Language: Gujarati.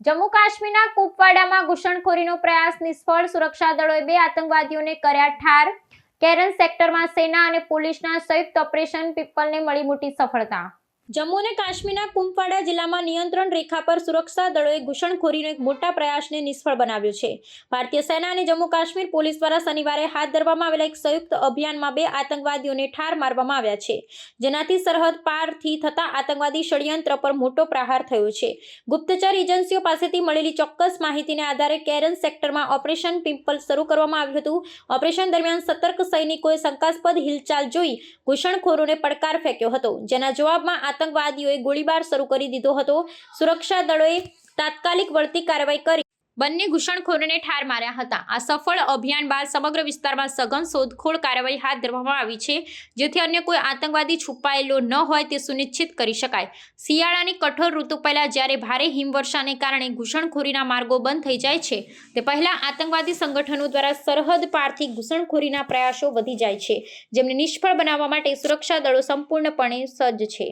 જમ્મુ કાશ્મીરના કુપવાડામાં ઘૂસણખોરીનો પ્રયાસ નિષ્ફળ. સુરક્ષા દળોએ બે આતંકવાદીઓને કર્યા ઠાર. કેરન સેક્ટરમાં સેના અને પોલીસના સંયુક્ત ઓપરેશન પીપલને મળી મોટી સફળતા. જમ્મુ અને કાશ્મીરના કુપવાડા જિલ્લામાં નિયંત્રણ રેખા પર સુરક્ષા દળોએ ઘૂસણખોરીનો એક મોટા પ્રયાસને નિષ્ફળ બનાવ્યો છે. ભારતીય સેના અને જમ્મુ કાશ્મીર પોલીસ દ્વારા શનિવારે હાથ ધરવામાં આવેલા એક સંયુક્ત અભિયાનમાં બે આતંકવાદીઓને ઠાર મારવામાં આવ્યા છે. જેનાથી સરહદ પારથી થતા આતંકવાદી ષડયંત્ર પર મોટો પ્રહાર થયો છે. ગુપ્તચર એજન્સીઓ પાસેથી મળેલી ચોક્કસ માહિતીને આધારે કેરન સેક્ટરમાં ઓપરેશન પિમ્પલ શરૂ કરવામાં આવ્યું હતું. ઓપરેશન દરમિયાન સતર્ક સૈનિકોએ શંકાસ્પદ હિલચાલ જોઈ ઘૂસણખોરોને પડકાર ફેંક્યો હતો. જેના જવાબમાં આતંકવાદીઓએ ગોળીબાર શરૂ કરી દીધો હતો. સુરક્ષા દળોએ તાત્કાલિક વળતી કાર્યવાહી કરી. બંને ઘૂસણખોરોને ઠાર માર્યા હતા. આ સફળ અભિયાન બાદ સમગ્ર વિસ્તારમાં સઘન શોધખોળ કાર્યવાહી હાથ ધરવામાં આવી છે. જેથી અન્ય કોઈ આતંકવાદી છુપાયેલો ન હોય તે સુનિશ્ચિત કરી શકાય. શિયાળાની કઠોર ઋતુ પહેલા જ્યારે ભારે હિમવર્ષાને કારણે ઘૂસણખોરીના માર્ગો બંધ થઈ જાય છે, તે પહેલા આતંકવાદી સંગઠનો દ્વારા સરહદ પારથી ઘૂસણખોરીના પ્રયાસો વધી જાય છે, જેમને નિષ્ફળ બનાવવા માટે સુરક્ષા દળો સંપૂર્ણપણે સજ્જ છે.